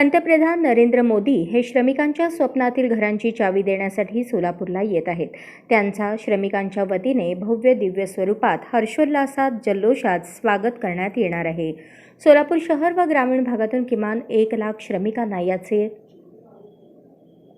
पंतप्रधान नरेंद्र मोदी हे श्रमिकांच्या स्वप्नातील घरांची चावी देण्यासाठी सोलापूरला येत आहेत. त्यांचा श्रमिकांच्या वतीने भव्य दिव्य स्वरूपात हर्षोल्लासात जल्लोषात स्वागत करण्यात येणार आहे. सोलापूर शहर व ग्रामीण भागातून किमान एक लाख श्रमिकांना याचे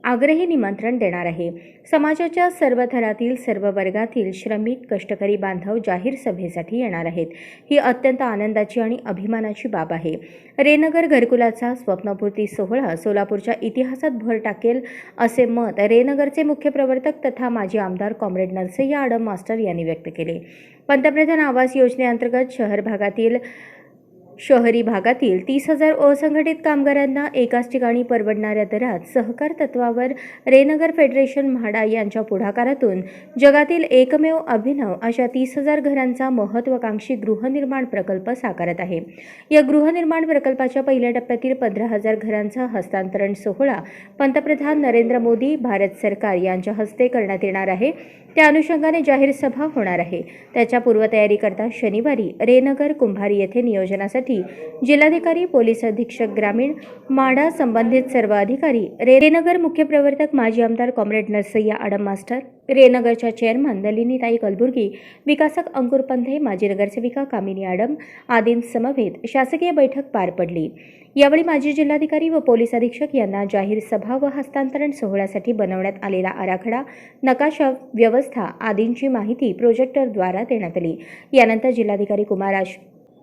आग्रही निमंत्रण देणार आहे. समाजाच्या सर्व थरातील सर्व वर्गातील श्रमिक कष्टकरी बांधव जाहीर सभेसाठी येणार आहेत. ही अत्यंत आनंदाची आणि अभिमानाची बाब आहे. रेनगर घरकुलाचा स्वप्नपूर्ती सोहळा सोलापूरच्या इतिहासात भर टाकेल असे मत रेनगरचे मुख्य प्रवर्तक तथा माजी आमदार कॉम्रेड नरसय्या आडम मास्टर यांनी व्यक्त केले. पंतप्रधान आवास योजनेअंतर्गत शहर भागातील शहरी भागातील तीस हजार असंघटित कामगारांना एकाच ठिकाणी परवडणाऱ्या दरात सहकार तत्वावर रेनगर फेडरेशन म्हाडा यांच्या पुढाकारातून जगातील एकमेव अभिनव अशा तीस हजार घरांचा महत्त्वाकांक्षी गृहनिर्माण प्रकल्प साकारत आहे. या गृहनिर्माण प्रकल्पाच्या पहिल्या टप्प्यातील पंधरा हजार घरांचा हस्तांतरण सोहळा पंतप्रधान नरेंद्र मोदी भारत सरकार यांच्या हस्ते करण्यात येणार आहे. त्या अनुषंगाने जाहीर सभा होणार आहे. त्याच्या पूर्वतयारीकरता शनिवारी रेनगर कुंभारी येथे नियोजनासाठी जिल्हाधिकारी पोलीस अधीक्षक ग्रामीण माडा संबंधित सर्व अधिकारी रेनगर मुख्य प्रवर्तक माजी आमदार कॉम्रेड नरसय्या आडम मास्टर रेनगरच्या चेअरमन नलिनीताई कलबुर्गी विकासक अंकुर पंधे माजी नगरसेविका कामिनी आडम आदींसमवेत शासकीय बैठक पार पडली. यावेळी माजी जिल्हाधिकारी व पोलीस अधीक्षक यांना जाहीर सभा व हस्तांतरण सोहळ्यासाठी बनवण्यात आलेला आराखडा नकाशा व्यवस्था आदींची माहिती प्रोजेक्टरद्वारा देण्यात आली. यानंतर जिल्हाधिकारी कुमार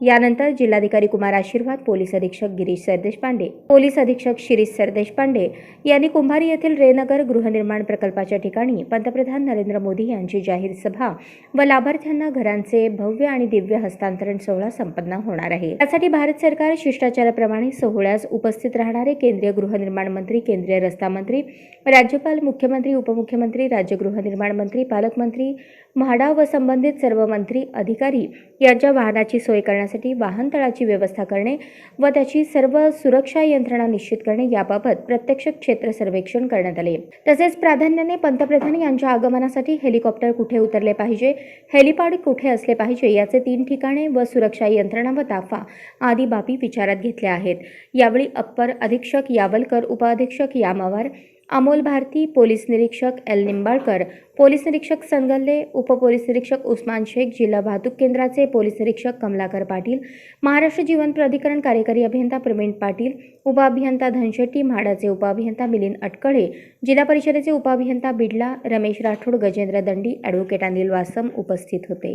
यानंतर जिल्हाधिकारी कुमार आशीर्वाद पोलीस अधीक्षक गिरीश सरदेशपांडे पोलीस अधीक्षक शिरीष सरदेशपांडे यांनी कुंभारी येथील रेनगर गृहनिर्माण प्रकल्पाच्या ठिकाणी पंतप्रधान नरेंद्र मोदी यांची जाहीर सभा व लाभार्थ्यांना घरांचे भव्य आणि दिव्य हस्तांतरण सोहळा संपन्न होणार आहे. यासाठी भारत सरकार शिष्टाचाराप्रमाणे सोहळ्यास उपस्थित राहणारे केंद्रीय गृहनिर्माण मंत्री केंद्रीय रस्ता मंत्री राज्यपाल मुख्यमंत्री उपमुख्यमंत्री राज्य गृहनिर्माण मंत्री पालकमंत्री म्हाडा व संबंधित सर्व मंत्री अधिकारी यांच्या वाहनाची सोय करण्यासाठी वाहनतळाची व्यवस्था करणे व त्याची सर्व सुरक्षा यंत्रणा निश्चित करणे याबाबत प्रत्यक्ष क्षेत्र सर्वेक्षण करण्यात आले. तसेच प्राधान्याने पंतप्रधान यांच्या आगमनासाठी हेलिकॉप्टर कुठे उतरले पाहिजे हेलिपॅड कुठे असले पाहिजे याचे तीन ठिकाणे व सुरक्षा यंत्रणा व ताफा आदी बाबी विचारात घेतल्या आहेत. यावेळी अप्पर अधीक्षक यावलकर उपअधीक्षक यामावार अमोल भारती पोलीस निरीक्षक एल निंबाळकर पोलीस निरीक्षक संगल्ले उपपोलीस निरीक्षक उस्मान शेख जिल्हा वाहतूक केंद्राचे पोलीस निरीक्षक कमलाकर पाटील महाराष्ट्र जीवन प्राधिकरण कार्यकारी अभियंता प्रवीण पाटील उपअभियंता धनशेट्टी म्हाडाचे उपअभियंता मिलिंद अटकळे जिल्हा परिषदेचे उपअभियंता बिडला रमेश राठोड गजेंद्र दंडी ॲडव्होकेट अनिल वासम उपस्थित होते.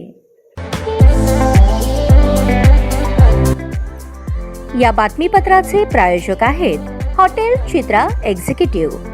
या बातमीपत्राचे प्रायोजक आहेत हॉटेल चित्रा एक्झिक्युटिव्ह.